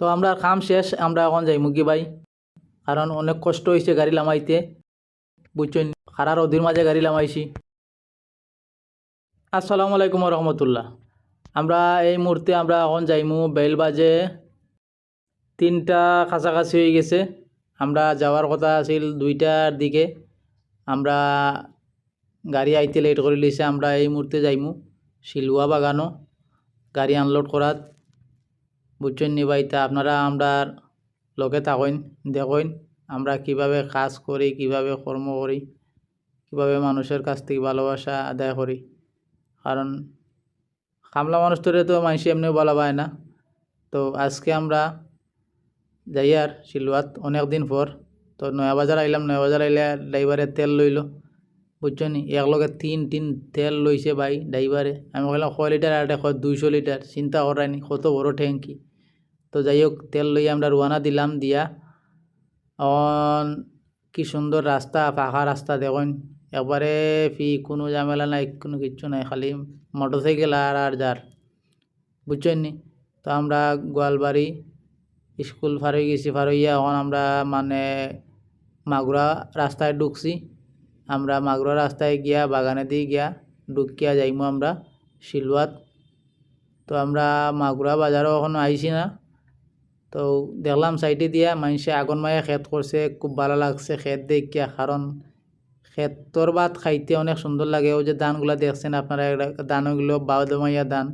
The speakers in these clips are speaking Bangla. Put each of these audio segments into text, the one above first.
তো আমরা কাম শেষ, আমরা এখন যাই মুগি ভাই কারণ অনেক কষ্ট হয়েছে গাড়ি লামাইতে, বুঝছেন? খারার অধীর মাঝে গাড়ি লামাইছি। আসসালামু আলাইকুম রহমতুল্লাহ আমরা এই মুহূর্তে আমরা এখন যাইমু বেল বাজে তিনটা কাছাকাছি হয়ে গেছে। আমরা যাওয়ার কথা আছিল দুইটার দিকে। আমরা গাড়ি আইতে লেট করে লিছে আমরা এই মুহূর্তে যাইমু শিলুয়া বাগানো গাড়ি আনলোড করাত বুঝছেন নি ভাই? তা আপনারা আমরা লোকে থাকেন দেখেন আমরা কীভাবে কাজ করি, কীভাবে কর্ম করি, কীভাবে মানুষের কাছ থেকে ভালোবাসা আদায় করি। কারণ কামলা মানুষ তোরে তো মানুষ এমনি বলা পায় না। তো আজকে আমরা যাই আর শিলুয়াত অনেক দিন পর, তো নয়া বাজার আইলাম, নয়া বাজার আইলে ড্রাইভারে তেল লইল। বুঝছ নি একলগে তিন তিন তেল লইছে ভাই ড্রাইভারে আমি কইলাম কয় লিটার আর এটা দুইশো লিটার চিন্তা করায়নি কত বড় ট্যাঙ্কি তো যাই হোক, তেল লইয়া আমরা রোয়ানা দিলাম দিয়া। অন, কি সুন্দর রাস্তা পাকা রাস্তা দেখুন। একবারে ফি, কোনো ঝামেলা নাই, কোনো কিচ্ছু নাই, খালি মোটর সাইকেল আর আর যার বুঝছেন? নি তো আমরা গোয়ালবাড়ি স্কুল ফার হয়ে গেছি ফার হইয়া এখন আমরা মানে মাগুরা রাস্তায় ঢুকছি। আমরা মাগুরা রাস্তায় গিয়া, বাগানে দিয়ে গিয়া ডুকিয়া যাইমো আমরা শিলুয়াত তো আমরা মাগুরা বাজারও এখনও আইছি না। তো দেখলাম সাইডে দিয়া মানুষে আগুন মায়া খেত করছে, খুব ভালো লাগছে খেত দেখিয়া, কারণ খেতর ভাত খাইতে অনেক সুন্দর লাগে। ওই যে ধানগুলা দেখছেন আপনারা এটা ধানগুলো বাদমাইয়া ধান,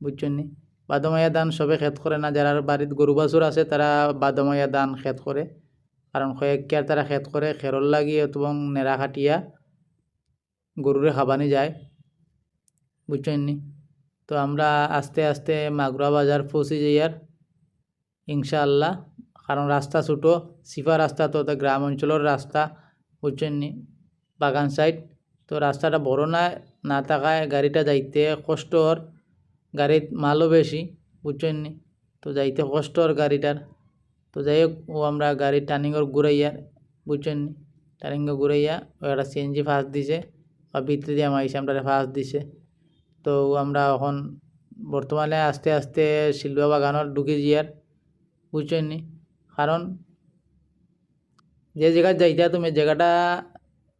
বুঝছেন নি? বাদমাইয়া ধান সবে খেত করে না, যারা বাড়িত গরু বাছুর আছে তারা বাদমাইয়া ধান খেত করে। কারণ কয়েকবার তারা খেত করে খেরল লাগিয়ে এবং নেড়া খাটিয়া গরুরে খাবানি যায়। বুঝছেন নি তো আমরা আস্তে আস্তে মাগুরা বাজার পৌঁছে যাই আর ইনশাআল্লাহ। কারণ রাস্তা ছোটো সিফা রাস্তা তো গ্রাম অঞ্চলের রাস্তা বুঝছেন নি বাগান সাইড তো রাস্তাটা বড় না না থাকায় গাড়িটা যাইতে কষ্টর গাড়িত মালও বেশি বুঝছেন নি তো যাইতে কষ্টর গাড়িটার তো যাই হোক, ও আমরা গাড়ির টার্নিংয়ের ঘুরাইয়া, বুঝছেন নি? টার্নিংয়ে ঘুরাইয়া ও একটা সিএনজি ফাঁস দিছে, বা ভিতরে দিয়ে মাইছে আমরা ফাঁস দিছে। তো আমরা এখন বর্তমানে আস্তে আস্তে শিলুয়া বাগানত ঢুকে যাইয়ার বুঝছেন নি? কারণ যে জায়গায় যাইতা তুমি, জায়গাটা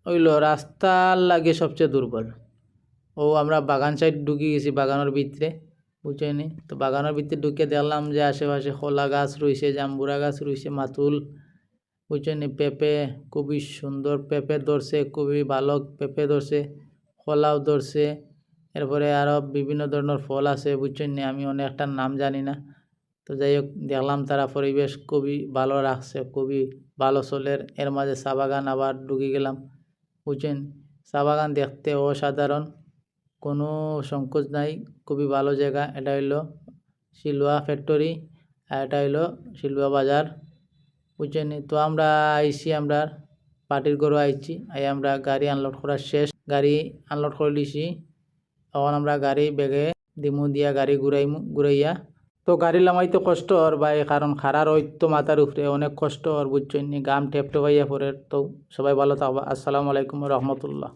হইল রাস্তার লাগে সবচেয়ে দুর্বল। ও আমরা বাগান সাইড ঢুকে গেছি বাগানের ভিতরে। বুঝছেনি তো বাগানের ভিতরে ঢুকে দেখলাম যে আশেপাশে খোলা গাছ রয়েছে, জাম্বুরা গাছ রয়েছে, মাতুল বুঝছেনি পেঁপে খুবই সুন্দর, পেঁপে ধরছে, খুবই ভালো পেঁপে ধরছে, কলাও ধরছে, এরপরে আরও বিভিন্ন ধরনের ফল আছে বুঝছেন নি? আমি অনেকটার নাম জানি না। তো যাই হোক, দেখলাম তারা পরিবেশ খুবই ভালো রাখছে, খুবই ভালো চলের এর মাঝে চা বাগান আবার ঢুকে গেলাম বুঝছেন চা বাগান দেখতে অসাধারণ। কোনো সংকোচ নাই, খুবই ভালো জায়গা। এটা হইল শিলুয়া ফ্যাক্টরি আর এটা হইল শিলুয়া বাজার। বুঝছেন তো আমরা আইছি, আমরা পার্টির গরু আইছি। আই আমরা গাড়ি আনলোড করার শেষ। গাড়ি আনলোড করে লিছি তখন আমরা গাড়ি বেগে দিমু, দিয়া গাড়ি ঘুরাই ঘুরাইয়া। তো গাড়ি লামাইতে কষ্ট হর ভাই, কারণ খারার তো মাথার উপরে অনেক কষ্ট হর বুঝছেন গাম টেপ টেপাইয়া পরে তো সবাই ভালো থাকবা। আসসালামু আলাইকুম রহমতুল্লাহ।